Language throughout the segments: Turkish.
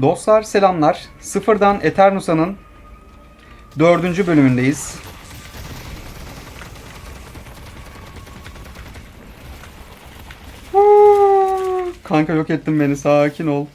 Dostlar selamlar. Sıfırdan Eternusa'nın dördüncü bölümündeyiz. Kanka yok ettin beni sakin ol.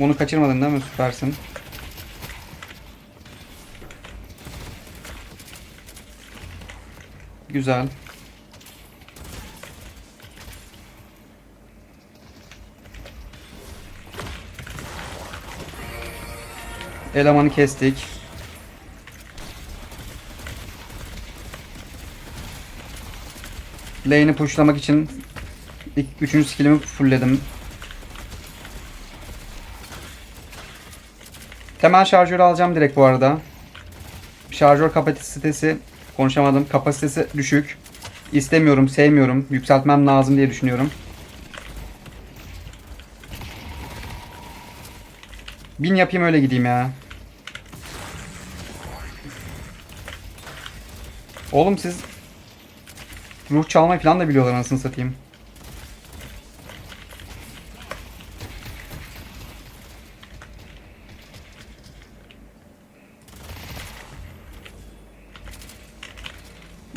Onu kaçırmadın değil mi? Süpersin. Güzel. Elemanı kestik. Lane'i pushlamak için ilk üçüncü skillimi fullledim. Temel şarjörü alacağım direkt bu arada. Şarjör kapasitesi konuşamadım. Kapasitesi düşük. İstemiyorum, sevmiyorum. Yükseltmem lazım diye düşünüyorum. Bin yapayım öyle gideyim ya. Oğlum siz ruh çalmayı falan da biliyorlar anasını satayım.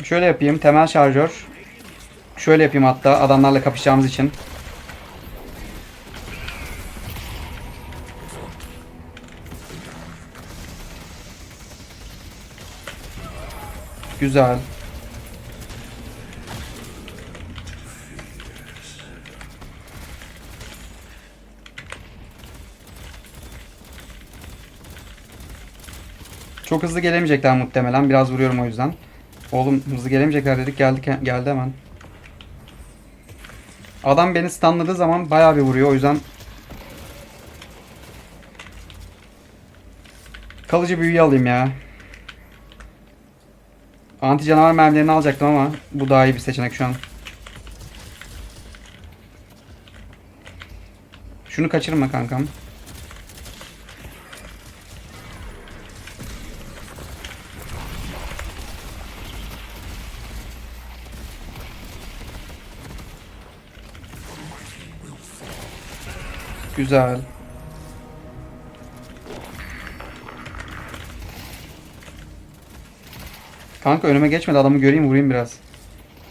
Şöyle yapayım. Temel şarjör. Şöyle yapayım hatta adamlarla kapışacağımız için. Güzel. Çok hızlı gelemeyecekler muhtemelen. Biraz vuruyorum o yüzden. Oğlum hızlı gelemeyecekler dedik. Geldik geldi hemen. Adam beni stunladığı zaman bayağı bir vuruyor. O yüzden kalıcı büyüyü alayım ya. Anti canavar mermilerini alacaktım ama bu daha iyi bir seçenek şu an. Şunu kaçırma kankam. Güzel. Kanka önüme geçmedi adamı göreyim vurayım biraz.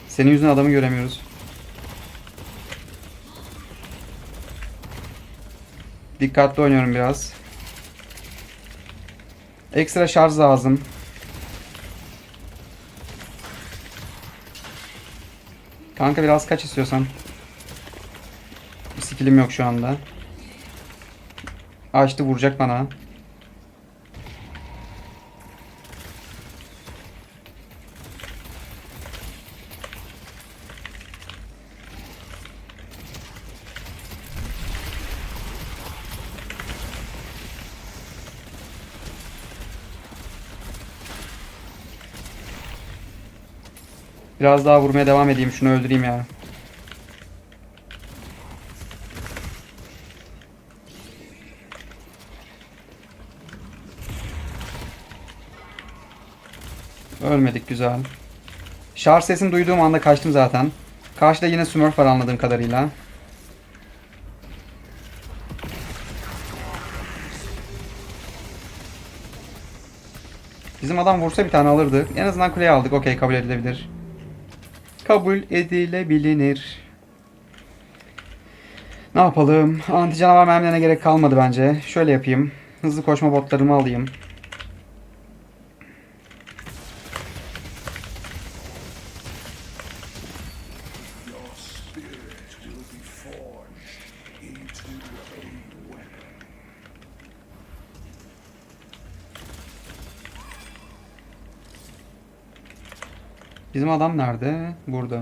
Senin yüzünden adamı göremiyoruz. Dikkatli oynuyorum biraz. Ekstra şarj lazım. Kanka biraz kaç istiyorsan. Bir skillim yok şu anda. Açtı vuracak bana. Biraz daha vurmaya devam edeyim. Şunu öldüreyim ya. Ölmedik güzel. Şarj sesini duyduğum anda kaçtım zaten. Karşıda yine Smurf var anladığım kadarıyla. Bizim adam vursa bir tane alırdı. En azından kuleyi aldık. Okey kabul edilebilir. Kabul edilebilir. Ne yapalım? Anti canavar mermilerine gerek kalmadı bence. Şöyle yapayım. Hızlı koşma botlarımı alayım. Bizim adam nerede? Burada.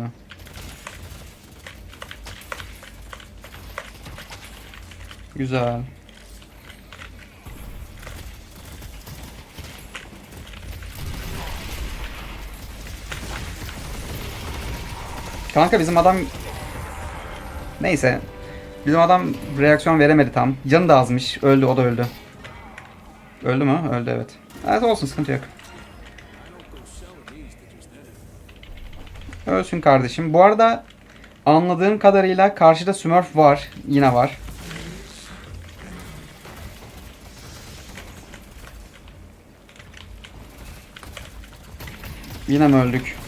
Güzel. Kanka bizim adam Neyse. Bizim adam reaksiyon veremedi tam. Canı da azmış. Öldü o da öldü. Öldü mü? Öldü evet. Evet olsun sıkıntı yok. Ölsün kardeşim. Bu arada Anladığım kadarıyla karşıda Smurf var. Yine var. Yine mi öldük?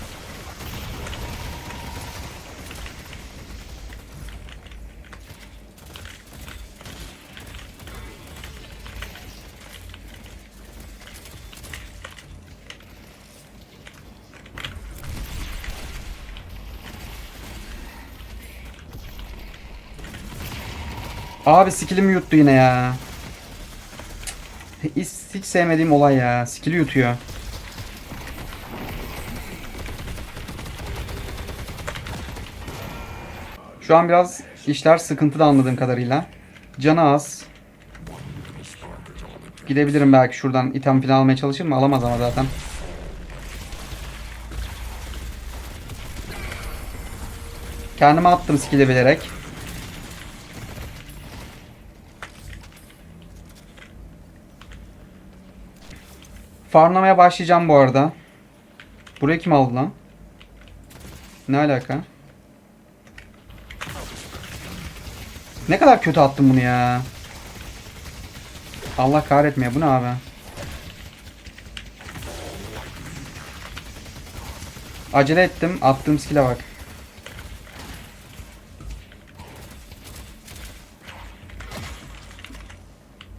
Abi skillimi yuttu yine ya. Hiç, hiç sevmediğim olay ya. Skill'i yutuyor. Şu an biraz işler sıkıntıda anladığım kadarıyla. Canı az. Gidebilirim belki şuradan item falan almaya çalışır mı? Alamaz ama zaten. Kendime attım skill'i bilerek. Farmlamaya başlayacağım bu arada. Burayı kim aldı lan? Ne alaka? Ne kadar kötü attım bunu ya. Allah kahretmeye. Bu ne abi? Acele ettim. Attığım skill'e bak.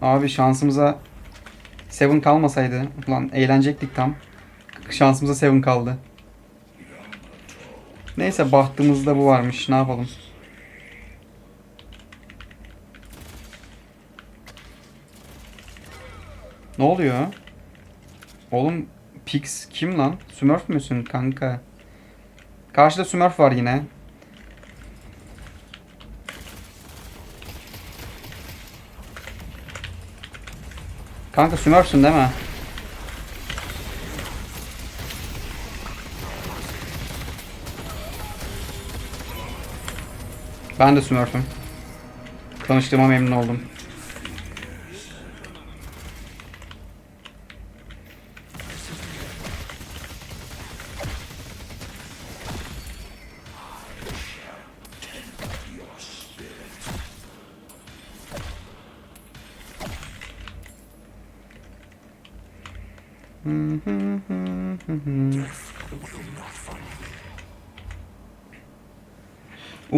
Abi şansımıza Seven kalmasaydı. Ulan eğlenecektik tam. Şansımıza Seven kaldı. Neyse bahtımızda bu varmış. Ne yapalım? Ne oluyor? Oğlum Pix kim lan? Smurf müsün kanka? Karşıda Smurf var yine. Kanka Smurf'sün değil mi? Ben de Smurf'üm. Tanıştığıma memnun oldum.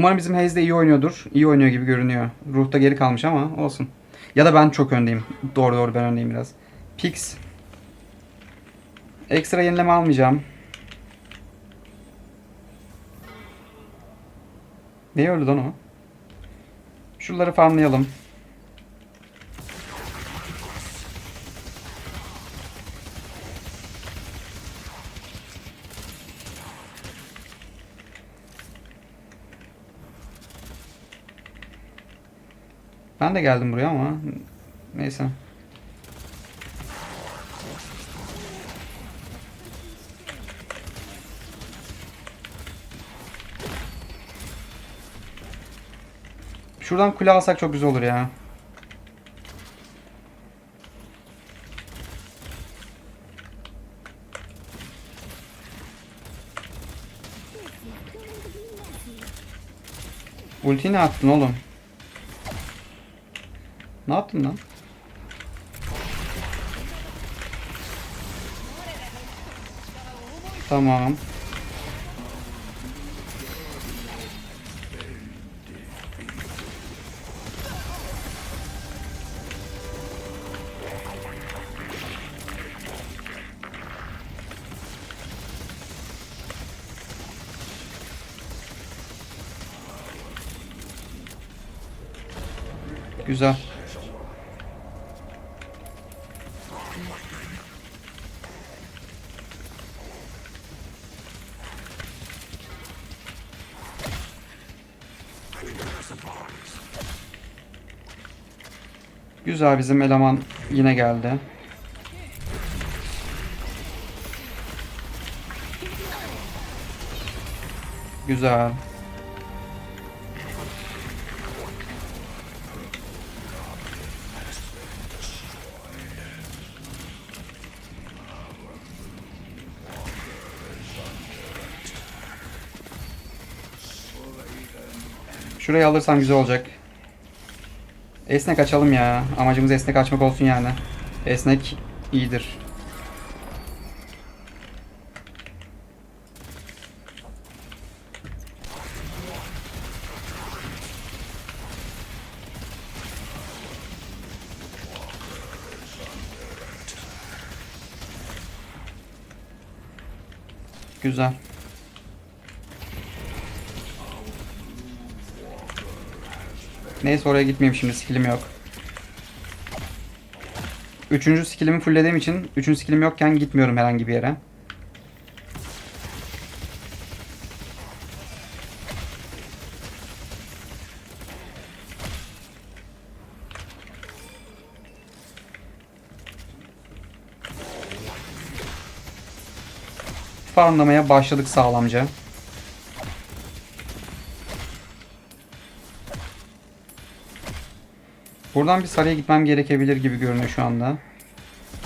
Umarım bizim Hayes de iyi oynuyordur. İyi oynuyor gibi görünüyor. Ruhta geri kalmış ama olsun. Ya da ben çok öndeyim. Doğru doğru ben öndeyim biraz. Pix. Ekstra yenileme almayacağım. Neyi öldü lan o? Şunları farmlayalım. Ben de geldim buraya ama neyse. Şuradan kule alsak çok güzel olur ya. Ulti ne attın oğlum? Ne yaptın lan? Tamam. Güzel. Güzel bizim eleman yine geldi. Güzel. Şurayı alırsam güzel olacak. Esnek açalım ya. Amacımız esnek açmak olsun yani. Esnek iyidir. Güzel. Neyse oraya gitmeyeyim şimdi skillim yok. Üçüncü skillimi fulllediğim için üçüncü skillim yokken gitmiyorum herhangi bir yere. Farmlamaya başladık sağlamca. Buradan bir sarıya gitmem gerekebilir gibi görünüyor şu anda.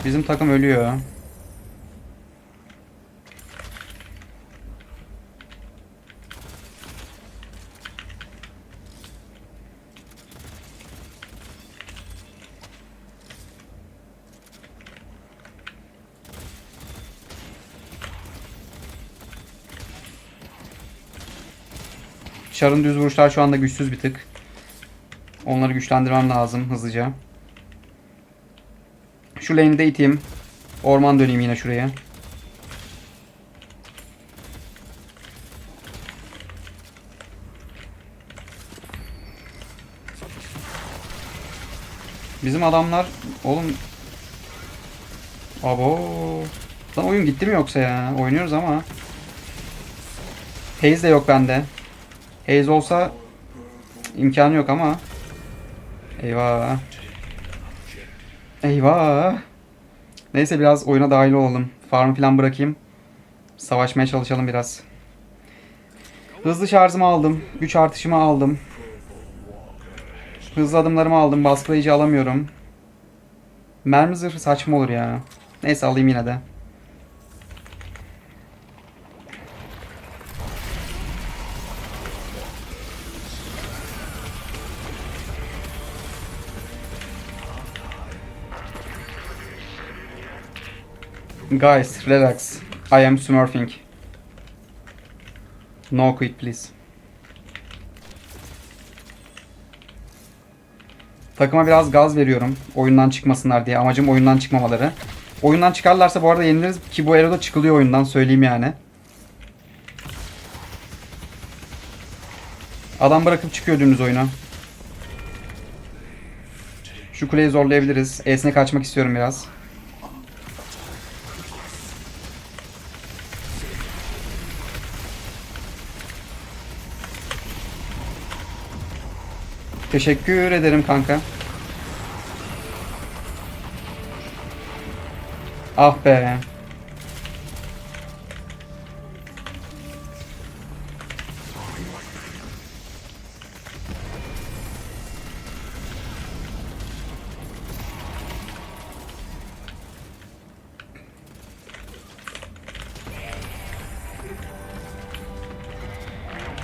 Bizim takım ölüyor. Çar'ın düz vuruşlar şu anda güçsüz bir tık. Onları güçlendirmem lazım hızlıca. Şu lane'i de iteyim. Orman döneyim yine şuraya. Bizim adamlar oğlum Abo. Lan oyun gitti mi yoksa ya? Oynuyoruz ama. Haze de yok bende. Haze olsa imkanı yok ama. Eyvah. Eyvah. Neyse biraz oyuna dahil olalım. Farm falan bırakayım. Savaşmaya çalışalım biraz. Hızlı şarjımı aldım. Güç artışımı aldım. Hızlı adımlarımı aldım. Baskılayıcı alamıyorum. Mermi zırhı saçma olur ya. Neyse alayım yine de. Guys, relax. I am smurfing. No quit please. Takıma biraz gaz veriyorum. Oyundan çıkmasınlar diye. Amacım oyundan çıkmamaları. Oyundan çıkarlarsa bu arada yeniliriz ki bu Elo'da çıkılıyor oyundan söyleyeyim yani. Adam bırakıp çıkıyor dümdüz oyuna. Şu kuleyi zorlayabiliriz. Esne kaçmak istiyorum biraz. Teşekkür ederim kanka. Ah be.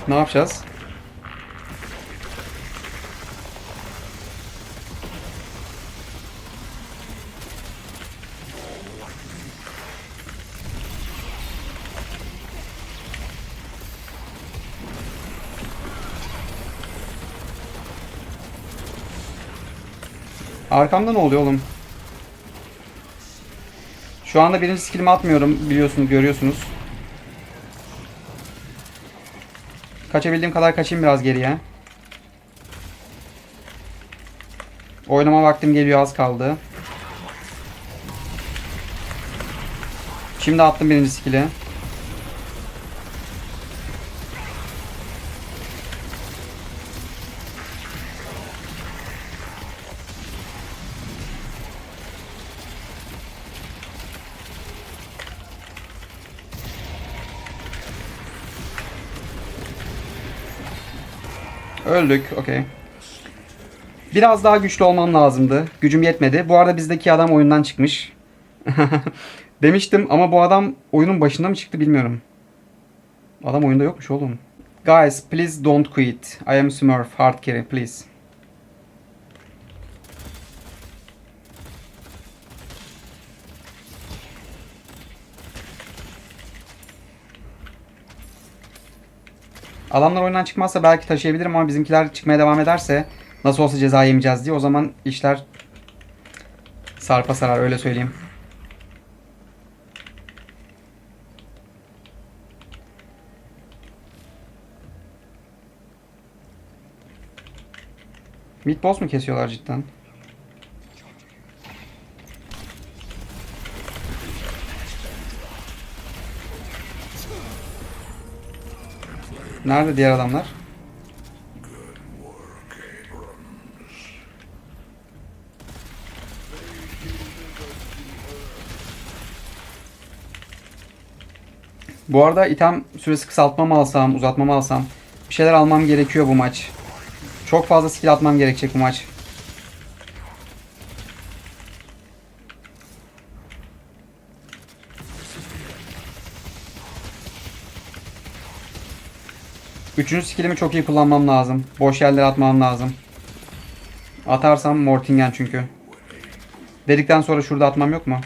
Ne yapacağız? Arkamda ne oluyor oğlum? Şu anda birinci skillimi atmıyorum biliyorsunuz görüyorsunuz. Kaçabildiğim kadar kaçayım biraz geriye. Oynama vaktim geliyor az kaldı. Şimdi attım birinci skill'i. Öldük. Okey. Biraz daha güçlü olmam lazımdı. Gücüm yetmedi. Bu arada bizdeki adam oyundan çıkmış. Demiştim ama bu adam oyunun başında mı çıktı bilmiyorum. Adam oyunda yokmuş oğlum. Guys, please don't quit. I am Smurf, hard carry, please. Adamlar oyundan çıkmazsa belki taşıyabilirim ama bizimkiler çıkmaya devam ederse nasıl olsa ceza yemeyeceğiz diye o zaman işler sarpa sarar öyle söyleyeyim. Mid boss mu kesiyorlar cidden? Nerede diğer adamlar? Bu arada item süresi kısaltma mı alsam, uzatma mı alsam bir şeyler almam gerekiyor bu maç. Çok fazla skill atmam gerekecek bu maç. Üçüncü skillimi çok iyi kullanmam lazım. Boş yerlere atmam lazım. Atarsam Mortingen çünkü. Dedikten sonra şurada atmam yok mu?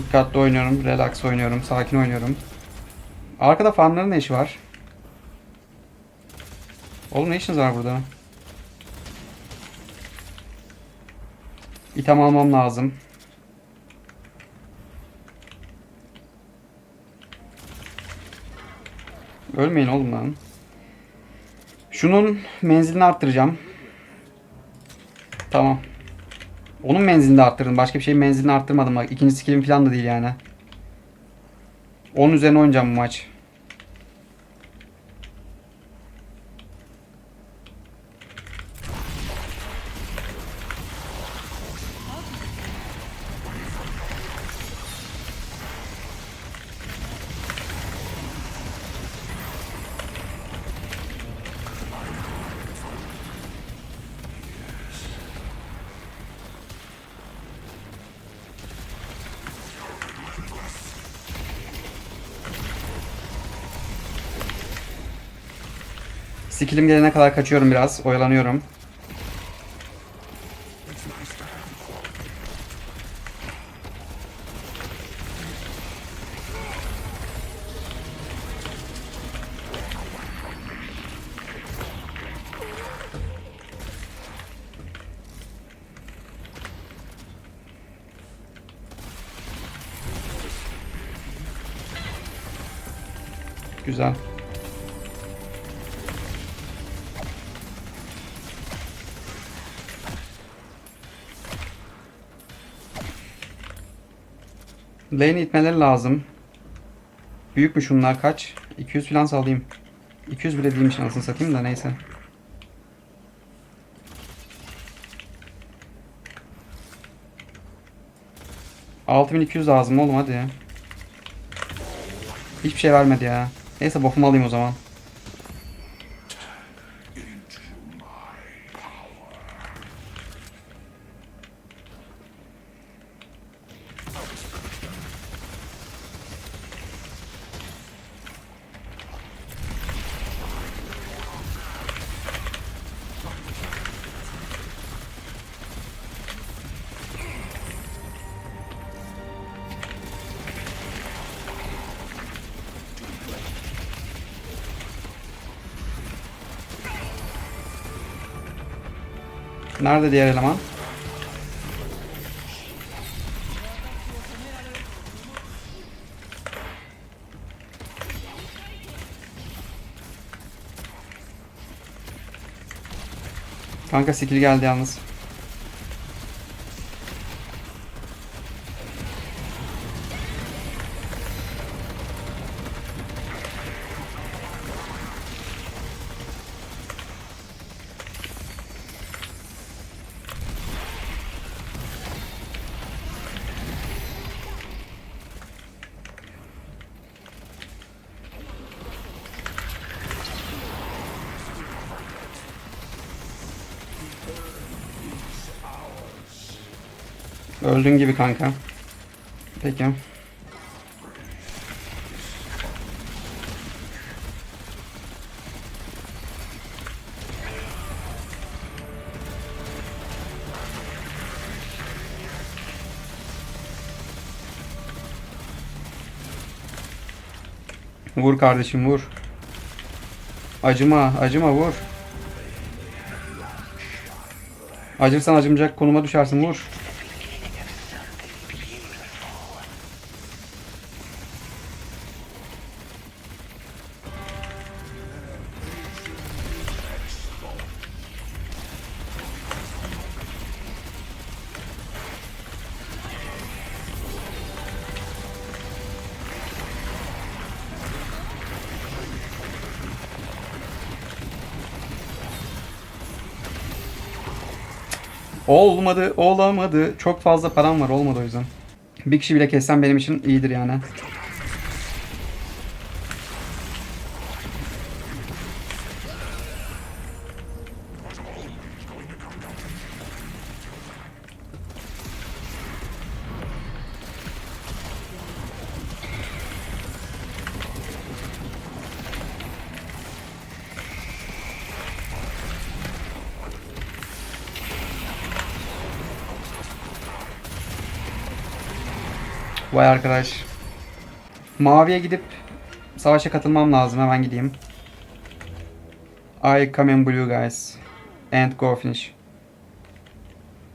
Dikkatli oynuyorum, relax oynuyorum, sakin oynuyorum. Arkada farmların ne işi var? Oğlum ne işiniz var burada? İtem almam lazım. Ölmeyin oğlum lan. Şunun menzilini arttıracağım. Tamam. Onun menzilini de arttırdım. Başka bir şeyin menzilini arttırmadım. Bak ikinci skillim falan da değil yani. Onun üzerine oynayacağım bu maç. Skillim gelene kadar kaçıyorum biraz. Oyalanıyorum. Lane'i itmeleri lazım. Büyük mü şunlar kaç? 200 falan salayım. 200 bile değilmiş anasını satayım da neyse. ...6200 lazım oğlum hadi. Hiçbir şey vermedi ya. Neyse buff'umu alayım o zaman. Nerede diğer eleman? Kanka skill geldi yalnız. Öldün gibi kanka. Peki. Vur kardeşim vur. Acıma, acıma vur. Acırsan acımayacak konuma düşersin vur. Olmadı, olamadı. Çok fazla param var, olmadı o yüzden. Bir kişi bile kessem benim için iyidir yani. Vay arkadaş. Maviye gidip savaşa katılmam lazım. Hemen gideyim. I come in blue guys. And go finish.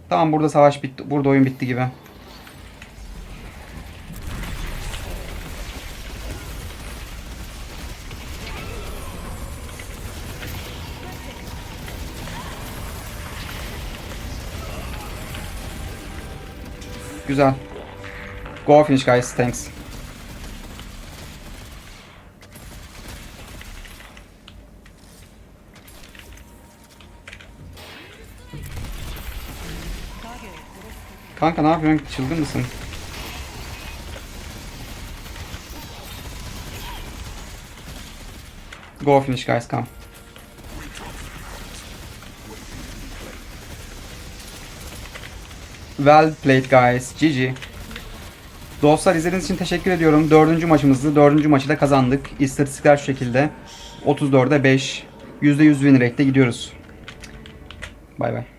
Tamam burada savaş bitti. Burada oyun bitti gibi. Güzel. Go finish guys. Thanks. Kanka ne yapıyorsun? Çılgın mısın? Go finish guys come. Well played guys. GG. Dostlar izlediğiniz için teşekkür ediyorum. Dördüncü maçımızdı. Dördüncü maçı da kazandık. İstatistikler şu şekilde. 34'e 5. %100 win rate'de gidiyoruz. Bay bay.